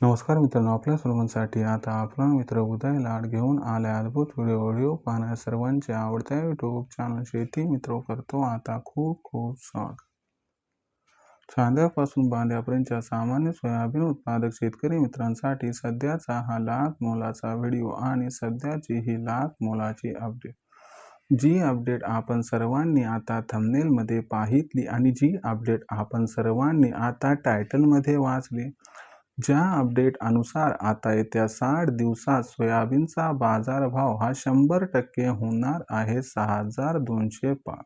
नमस्कार मित्रांनो आपल्या सर्वांसाठी आता आपला मित्र उदय लाड घेऊन आल्या अद्भुत व्हिडिओ व्हिडिओ पाहण्या सर्वांचे आवडत्या युट्यूब चॅनल शेती मित्र करतो आता खूप खूप स्वागत. चांद्यापासून बांध्यापर्यंतच्या सामान्य सोयाबीन उत्पादक शेतकरी मित्रांसाठी सध्याचा हा लाख मोलाचा व्हिडिओ आणि सध्याची ही लाख मोलाची अपडेट जी अपडेट आपण सर्वांनी आता थंबनेलमध्ये पाहितली आणि जी अपडेट आपण सर्वांनी आता टायटलमध्ये वाचली ज्या अपडेट अनुसार आता येत्या साठ दिवसात सोयाबीनचा बाजारभाव हा शंभर टक्के होणार आहे सहा हजार दोनशे पाच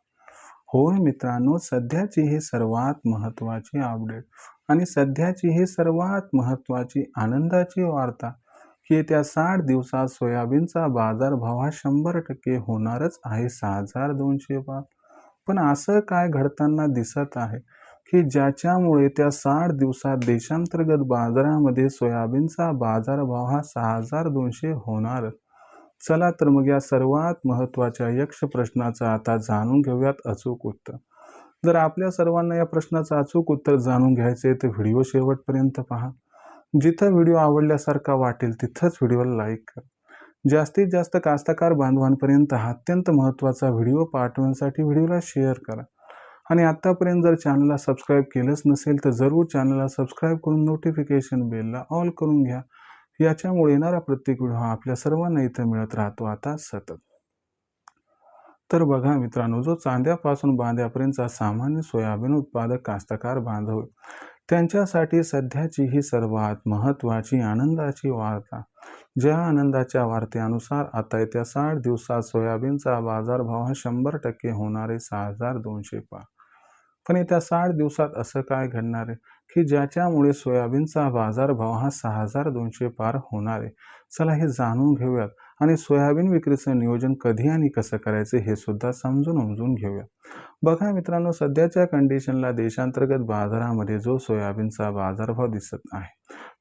होय मित्रांनो सध्याची ही सर्वात महत्त्वाची अपडेट. आणि सध्याची ही सर्वात महत्त्वाची आनंदाची वार्ता की येत्या साठ दिवसात सोयाबीनचा बाजारभाव हा शंभर टक्के होणारच आहे सहा हजार दोनशे पाच पण असं काय घडताना दिसत आहे? की ज्याच्यामुळे त्या साठ दिवसात देशांतर्गत बाजारामध्ये सोयाबीनचा बाजारभाव हा सहा हजार दोनशे होणार. चला तर मग या सर्वात महत्त्वाच्या यक्ष प्रश्नाचं आता जाणून घेऊयात अचूक उत्तर. जर आपल्या सर्वांना या प्रश्नाचं अचूक उत्तर जाणून घ्यायचे तर व्हिडिओ शेवटपर्यंत पहा. जिथं व्हिडिओ आवडल्यासारखा वाटेल तिथंच व्हिडिओला लाईक करा. जास्तीत जास्त कास्तकार बांधवांपर्यंत हा अत्यंत महत्त्वाचा व्हिडिओ पाठवण्यासाठी व्हिडिओला शेअर करा. आणि आत्तापर्यंत जर चॅनलला सबस्क्राईब केलंच नसेल तर जरूर चॅनलला सबस्क्राईब करून नोटिफिकेशन बेलला ऑल करून घ्या. याच्यामुळे येणारा प्रत्येक व्हिडिओ हा आपल्या सर्वांना इथं मिळत राहतो. आता सतत. तर बघा मित्रांनो जो चांद्यापासून बांध्यापर्यंतचा सामान्य सोयाबीन उत्पादक कास्तकार बांधव त्यांच्यासाठी सध्याची ही सर्वात महत्त्वाची आनंदाची वार्ता. ज्या आनंदाच्या वार्तेनुसार आता येत्या साठ दिवसात सोयाबीनचा बाजारभाव हा शंभर टक्के होणारे सहा हजार दोनशे पाच. पण येत्या साठ दिवसात असं काय घडणार आहे? की ज्याच्यामुळे सोयाबीनचा बाजारभाव हा सहा हजार दोनशे पार होणार आहे? चला हे जाणून घेऊयात. आणि सोयाबीन विक्रीचं नियोजन कधी आणि कसं करायचं हे सुद्धा समजून उमजून घेऊया बघा मित्रांनो सध्याच्या कंडिशनला देशांतर्गत बाजारामध्ये जो सोयाबीनचा बाजारभाव दिसत आहे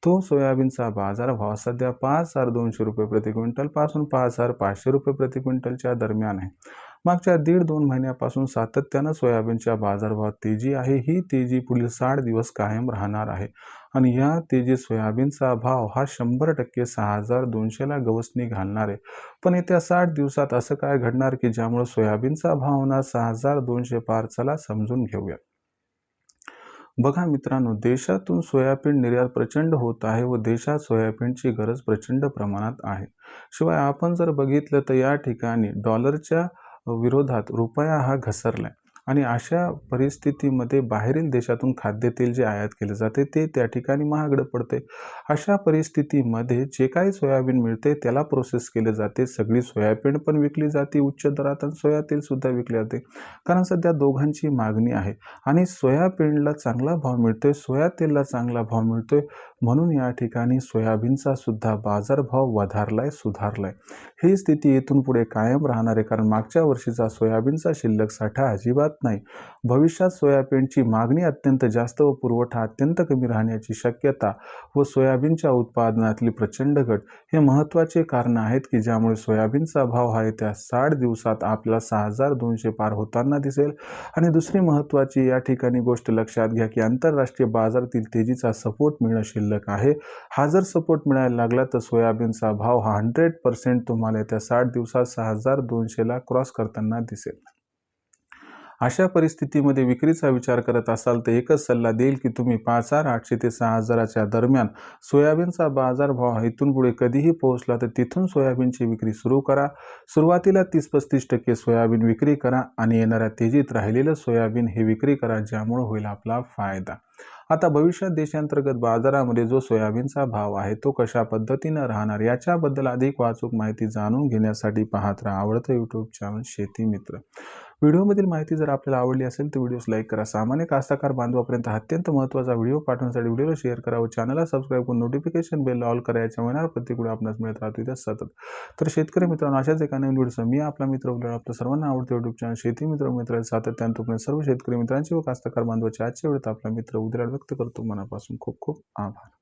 तो सोयाबीनचा बाजारभाव सध्या पाच हजार दोनशे रुपये प्रति क्विंटलपासून पाच हजार पाचशे रुपये प्रति क्विंटलच्या दरम्यान आहे. मागच्या दीड दोन महिन्यापासून सातत्यानं सोयाबीनच्या बाजारभावात तेजी आहे. ही तेजी पुढील साठ दिवस कायम राहणार आहे. आणि या तेजी सोयाबीनचा भाव हा शंभर टक्के सहा हजार दोनशेला गवसणी घालणार आहे. पण येत्या साठ दिवसात असं काय घडणार की ज्यामुळे सोयाबीनचा भाव होणार सहा हजार दोनशे पार चला समजून घेऊया. बघा मित्रांनो देशातून सोयाबीन निर्यात प्रचंड होत आहे व देशात सोयाबीनची गरज प्रचंड प्रमाणात आहे. शिवाय आपण जर बघितलं तर या ठिकाणी डॉलरच्या विरोधात रुपया हा घसरलाय. आणि अशा परिस्थितीमध्ये बाहेरील देशातून खाद्यतेल जे आयात केले जाते ते त्या ठिकाणी महागडं पडते अशा परिस्थितीमध्ये जे काही सोयाबीन मिळते त्याला प्रोसेस केले जाते. सगळी सोयाबीन पण विकली जाते उच्च दरात आणि सोया तेलसुद्धा विकले जाते. कारण सध्या दोघांची मागणी आहे आणि सोयाबीनला चांगला भाव मिळतोय सोया तेलला चांगला भाव मिळतोय. म्हणून या ठिकाणी सोयाबीनचा सुद्धा बाजारभाव वधारलाय सुधारलाय. ही स्थिती इथून पुढे कायम राहणार आहे कारण मागच्या वर्षीचा सोयाबीनचा शिल्लक साठा अजिबात नाही. भविष्यात सोयाबीनची मागणी अत्यंत जास्त व पुरवठा अत्यंत कमी राहण्याची शक्यता व सोयाबीनच्या उत्पादनातली प्रचंड घट हे महत्त्वाचे कारण आहेत की ज्यामुळे सोयाबीनचा भाव हा येत्या साठ दिवसात आपल्याला सहा हजार दोनशे पार होताना दिसेल. आणि दुसरी महत्त्वाची या ठिकाणी गोष्ट लक्षात घ्या की आंतरराष्ट्रीय बाजारातील तेजीचा सपोर्ट मिळणं शिल्लक आहे. हा जर सपोर्ट मिळायला लागला तर सोयाबीनचा भाव हा हंड्रेड पर्सेंट तुम्हाला येत्या साठ दिवसात सहा हजार दोनशेला क्रॉस करताना दिसेल. अशा परिस्थितीमध्ये विक्रीचा विचार करत असाल तर एकच सल्ला देईल की तुम्ही पाच हजार आठशे ते सहा हजाराच्या दरम्यान सोयाबीनचा बाजारभाव इथून पुढे कधीही पोहोचला तर तिथून सोयाबीनची विक्री सुरू करा. सुरुवातीला तीस पस्तीस टक्के सोयाबीन विक्री करा आणि येणाऱ्या तेजीत राहिलेलं सोयाबीन हे विक्री करा ज्यामुळे होईल आपला फायदा. आता भविष्यात देशांतर्गत बाजारामध्ये जो सोयाबीनचा भाव आहे तो कशा पद्धतीनं राहणार याच्याबद्दल अधिक वाचूक माहिती जाणून घेण्यासाठी पाहत राहा आवडतं यूट्यूब चॅनल शेती मित्र. व्हिडिओमधील माहिती जर आपल्याला आवडली असेल तर व्हिडिओस लाईक करा. सामान्य कास्ताकार बांधवापर्यंत अत्यंत महत्त्वाचा व्हिडिओ पाठवण्यासाठी व्हिडिओला शेअर करा व चॅनलला सबस्क्राईब करून नोटिफिकेशन बेल ऑल करायच्या येणार प्रत्येक व्हिडिओ आपणास मिळत राहतो. इथे सतत. तर शेतकरी मित्रांनो अशाच एका नवीन व्हिडिओ मी आपला मित्र उलट आपल्या सर्वांना आवडते युट्यूब चॅनल शेती मित्र मित्र सातत्यानं तुम्ही सर्व शेतकरी मित्रांची व कास्तकार बांधवाचे आजच्या वेळेत आपला मित्र उद्या व्यक्त करतो. मनापासून खूप खूप आभार.